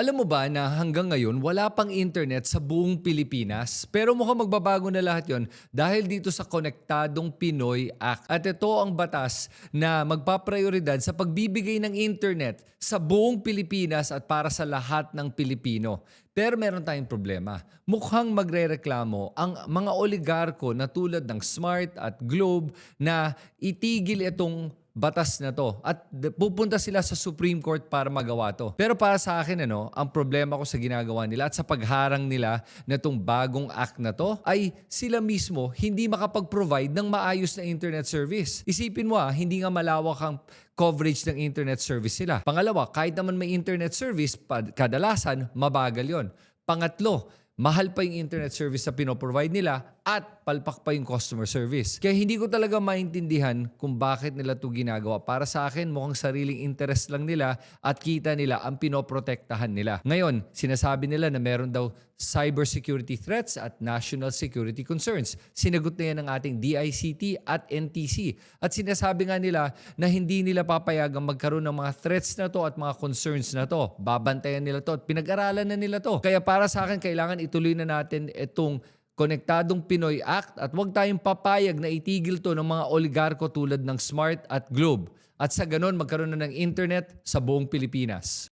Alam mo ba na hanggang ngayon wala pang internet sa buong Pilipinas? Pero mukhang magbabago na lahat yon dahil dito sa Konektadong Pinoy Act. At ito ang batas na magpaprioridad sa pagbibigay ng internet sa buong Pilipinas at para sa lahat ng Pilipino. Pero meron tayong problema. Mukhang magrereklamo ang mga oligarko na tulad ng Smart at Globe na itigil itong batas na to at pupunta sila sa Supreme Court para magawa to. Pero para sa akin ano, ang problema ko sa ginagawa nila at sa pagharang nila na tong bagong act na to ay sila mismo hindi makapag-provide ng maayos na internet service. Isipin mo ah, hindi nga malawak ang coverage ng internet service nila. Pangalawa, kahit naman may internet service, kadalasan mabagal yon. Pangatlo, mahal pa yung internet service na pinoprovide nila at palpak pa yung customer service. Kaya hindi ko talaga maintindihan kung bakit nila to ginagawa. Para sa akin, mukhang sariling interest lang nila at kita nila ang pinoprotektahan nila. Ngayon, sinasabi nila na meron daw cybersecurity threats at national security concerns. Sinagot na yan ng ating DICT at NTC. At sinasabi nga nila na hindi nila papayagang magkaroon ng mga threats na to at mga concerns na to. Babantayan nila to at pinag-aralan na nila to. Kaya para sa akin, kailangan ituloy na natin itong Konektadong Pinoy Act at huwag tayong papayag na itigil to ng mga oligarko tulad ng Smart at Globe. At sa ganon, magkaroon na ng internet sa buong Pilipinas.